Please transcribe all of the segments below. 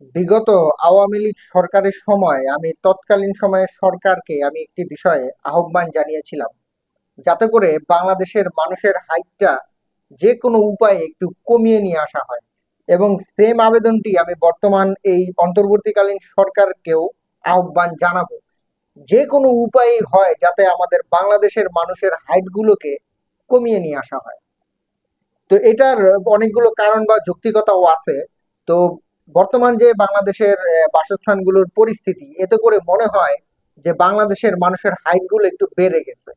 বিগত আওয়ামী লীগ সরকারের সময় আমি তৎকালীন সময়ের সরকারকে আমি একটি বিষয়ে আহ্বান জানিয়েছিলাম। যাতে করে বাংলাদেশের মানুষের হাইটটা যে কোনো উপায়ে একটু কমিয়ে নিয়ে আসা হয়। এবং সেম আবেদনটি আমি বর্তমান এই অন্তর্বর্তীকালীন সরকারকেও আহ্বান জানাব। যে কোনো উপায়ে হয় যাতে আমাদের বাংলাদেশের মানুষের হাইটগুলোকে কমিয়ে নিয়ে আসা হয়। তো এটার অনেকগুলো কারণ বা যৌক্তিকতাও আছে। তো বর্তমান যে বাংলাদেশের বাসস্থানগুলোর পরিস্থিতি, এতে করে মনে হয় যে বাংলাদেশের মানুষের হাইটগুলো একটু বেড়ে গেছে।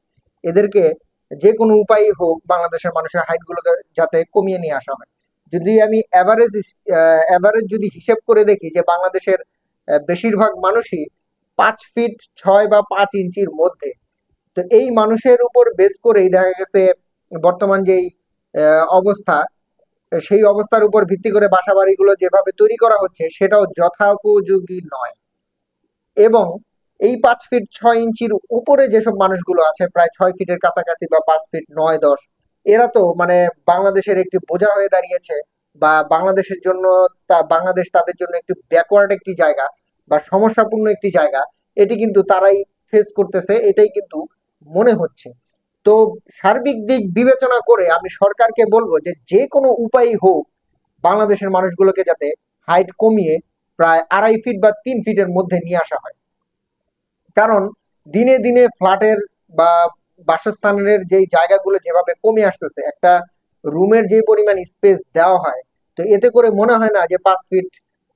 এদেরকে যে কোনো উপায়ই হোক বাংলাদেশের মানুষের হাইট গুলোকে যাতে কমিয়ে নিয়ে আসা হয়। যদি আমি অ্যাভারেজ অ্যাভারেজ যদি হিসেব করে দেখি যে বাংলাদেশের বেশিরভাগ মানুষই পাঁচ ফিট ছয় বা পাঁচ ইঞ্চির মধ্যে, তো এই মানুষের উপর বেস করেই দেখা গেছে বর্তমান যেই অবস্থা সেই অবস্থার উপর ভিত্তি করে বাসা বাড়িগুলো যেভাবে তৈরি করা হচ্ছে, সেটাও যথাপযোগী নয়। এবং এই পাঁচ ফিট ছয় ইঞ্চির উপরে যেসব মানুষগুলো আছে, প্রায় ছয় ফিটের কাছাকাছি বা পাঁচ ফিট নয়, দশ, এরা তো মানে বাংলাদেশের একটি বোঝা হয়ে দাঁড়িয়েছে বা বাংলাদেশের জন্য তা, বাংলাদেশ তাদের জন্য একটি ব্যাকওয়ার্ড একটি জায়গা বা সমস্যাপূর্ণ একটি জায়গা। এটি কিন্তু তারাই ফেস করতেছে, এটাই কিন্তু মনে হচ্ছে। তো সার্বিক দিক বিবেচনা করে আমি সরকারকে বলব যে যে কোনো উপায়ই হোক বাংলাদেশের মানুষগুলোকে যাতে হাইট কমিয়ে প্রায় আড়াই ফিট বা তিন ফিটের মধ্যে নিয়ে আসা হয়। কারণ দিনে দিনে ফ্ল্যাটের বা বাসস্থানের যেই জায়গাগুলো যেভাবে কমে আসতেছে, একটা রুমের যে পরিমাণ স্পেস দেওয়া হয়, তো এতে করে মনে হয় না যে পাঁচ ফিট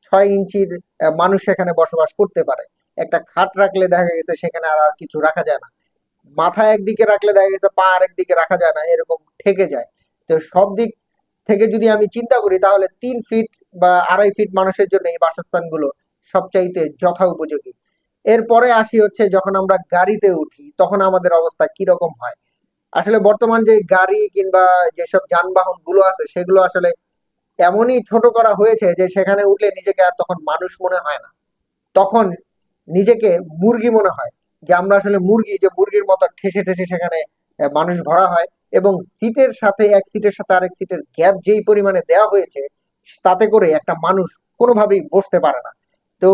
ছয় ইঞ্চির মানুষ সেখানে বসবাস করতে পারে। একটা খাট রাখলে দেখা গেছে সেখানে আর কিছু রাখা যায় না। মাথা একদিকে রাখলে দেখা গেছে পা একদিকে রাখা যায় না, এরকম ঠেকে যায়। তো সব দিক থেকে যদি আমি চিন্তা করি, তাহলে তিন ফিট বা আড়াই ফিট মানুষের জন্য এই বাসস্থানগুলো সবচাইতে যথা উপযোগী। এরপরে আসি হচ্ছে যখন আমরা গাড়িতে উঠি, তখন আমাদের অবস্থা কীরকম হয়? আসলে বর্তমান যে গাড়ি কিংবা যেসব যানবাহনগুলো আছে, সেগুলো আসলে এমনই ছোট করা হয়েছে যে সেখানে উঠলে নিজেকে আর তখন মানুষ মনে হয় না। তখন নিজেকে মুরগি মনে হয়। যে আমরা আসলে মুরগি, যে মুরগির মতো ঠেসে ঠেসে সেখানে মানুষ ভরা হয় এবং সিটের সাথে এক সিটের সাথে আরেক সিটের গ্যাপ যেই পরিমাণে দেওয়া হয়েছে, তাতে করে একটা মানুষ কোনোভাবেই বসতে পারে না। তো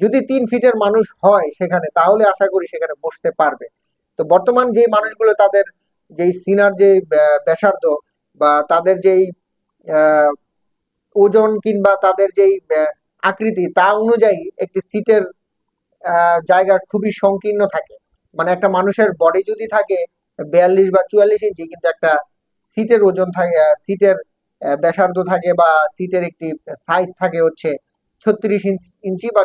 যদি তিন ফিটের মানুষ হয় সেখানে, তাহলে আশা করি সেখানে বসতে পারবে। তো বর্তমান যে মানুষগুলো তাদের যেই সিনার যে ব্যাসার্ধ বা তাদের যেই ওজন কিংবা তাদের যেই আকৃতি, তা অনুযায়ী একটি সিটের জায়গা খুবই সংকীর্ণ থাকে। মানে একটা মানুষের বডি যদি থাকে বিয়াল্লিশ বা চুয়াল্লিশ ইঞ্চি, কিন্তু একটা সিটের ওজন থাকে সিটের ব্যাসার্ধ থাকে বা সিটের একটি সাইজ থাকে হচ্ছে ছত্রিশ ইঞ্চি বা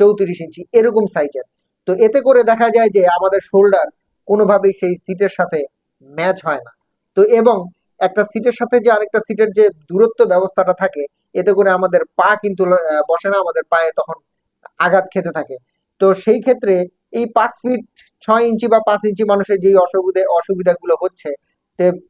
চৌত্রিশ ইঞ্চি, এরকম সাইজের তো এতে করে দেখা যায় যে আমাদের শোল্ডার কোনোভাবেই সেই সিটের সাথে ম্যাচ হয় না। তো এবং একটা সিটের সাথে যে আরেকটা সিটের যে দূরত্ব ব্যবস্থাটা থাকে, এতে করে আমাদের পা কিন্তু বসে না, আমাদের পায়ে তখন আঘাত খেতে থাকে। তো সেই ক্ষেত্রে এই পাঁচ ফিট ছয় ইঞ্চি বা পাঁচ ইঞ্চি মানুষের যে অসুবিধে, অসুবিধাগুলো হচ্ছে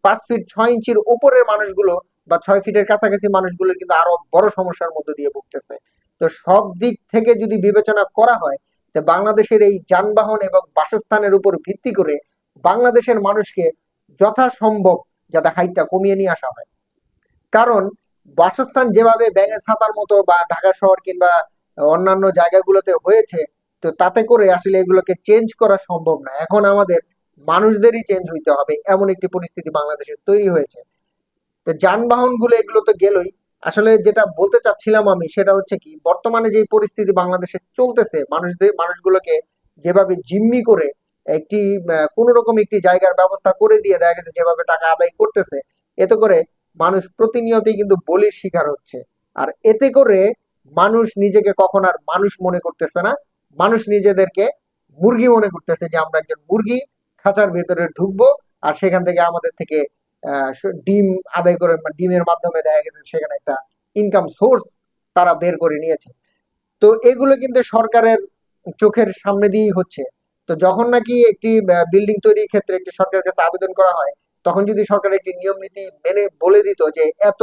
পাঁচ ফিট ছয় ইঞ্চির উপরের মানুষগুলো বা ছয় ফিটের কাছাকাছি মানুষগুলো কিন্তু আরও বড় সমস্যার মধ্যে দিয়ে ভুগতেছে। তো সব দিক থেকে যদি বিবেচনা করা হয়, তো বাংলাদেশের এই যানবাহন এবং বাসস্থানের উপর ভিত্তি করে বাংলাদেশের মানুষকে যথাসম্ভব যাতে হাইটটা কমিয়ে নিয়ে আসা হয়। কারণ বাসস্থান যেভাবে ব্যাঙের ছাতার মতো বা ঢাকা শহর কিংবা অন্যান্য জায়গাগুলোতে হয়েছে, তো তাতে করে আসলে এগুলোকে চেঞ্জ করা সম্ভব না। এখন আমাদের মানুষদেরই চেঞ্জ হইতে হবে, এমন একটি পরিস্থিতি বাংলাদেশে তৈরি হয়েছে। তো যানবাহনগুলো এগুলো তো গেলই। আসলে যেটা বলতে চাচ্ছিলাম আমি, সেটা হচ্ছে কি, বর্তমানে যে পরিস্থিতি বাংলাদেশে চলতেছে, মানুষদের, মানুষগুলোকে যেভাবে জিম্মি করে একটি কোন রকম একটি জায়গার ব্যবস্থা করে দিয়ে দেখা গেছে যেভাবে টাকা আদায় করতেছে, এতে করে মানুষ প্রতিনিয়তই কিন্তু বলির শিকার হচ্ছে। আর এতে করে মানুষ নিজেকে কখন আর মানুষ মনে করতেছে না, মানুষ নিজেদেরকে মুরগি মনে করতেছে যে আমরা একজন মুরগি খাঁচার ভেতরে ঢুকবো আর সেখান থেকে আমাদের থেকে ডিম আদায় করে ডিমের মাধ্যমে দেখা গেছে সেখানে একটা ইনকাম সোর্স তারা বের করে নিয়েছে। তো এগুলো কিন্তু সরকারের চোখের সামনে দিয়েই হচ্ছে। তো যখন নাকি একটি বিল্ডিং তৈরির ক্ষেত্রে একটি সরকারের কাছে আবেদন করা হয়, তখন যদি সরকার একটি নিয়ম নীতি মেনে বলে দিত যে এত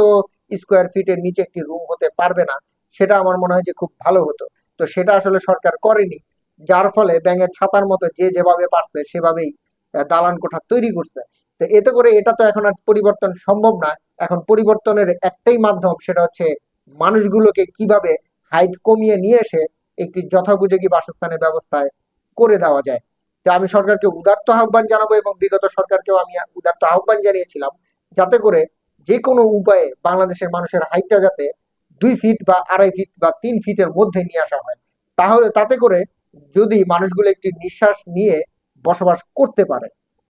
স্কোয়ার ফিটের নিচে একটি রুম হতে পারবে না সেটা আমার মনে হয় যে খুব ভালো হতো। তো সেটা আসলে সরকার করেনি, যার ফলে ব্যাঙের ছাতার মতো যে যেভাবে পারছে সেভাবেই দালান কোঠা তৈরি করছে। তো এতে করে এটা তো এখন আর পরিবর্তন সম্ভব না। এখন পরিবর্তনের একটাই মাধ্যম সেটা হচ্ছে মানুষগুলোকে কীভাবে হাইট কমিয়ে নিয়ে এসে একটি যথোপযোগী বাসস্থানের ব্যবস্থায় করে দেওয়া যায়। তো আমি সরকারকে উদার্ত আহ্বান জানাব এবং বিগত সরকারকেও আমি উদার্ত আহ্বান জানিয়েছিলাম, যাতে করে যে কোনো উপায়ে বাংলাদেশের মানুষের হাইটটা যাতে দুই ফিট বা আড়াই ফিট বা তিন ফিটের মধ্যে নিয়ে আসা হয়। তাহলে তাতে করে যদি মানুষগুলো একটি নিঃশ্বাস নিয়ে বসবাস করতে পারে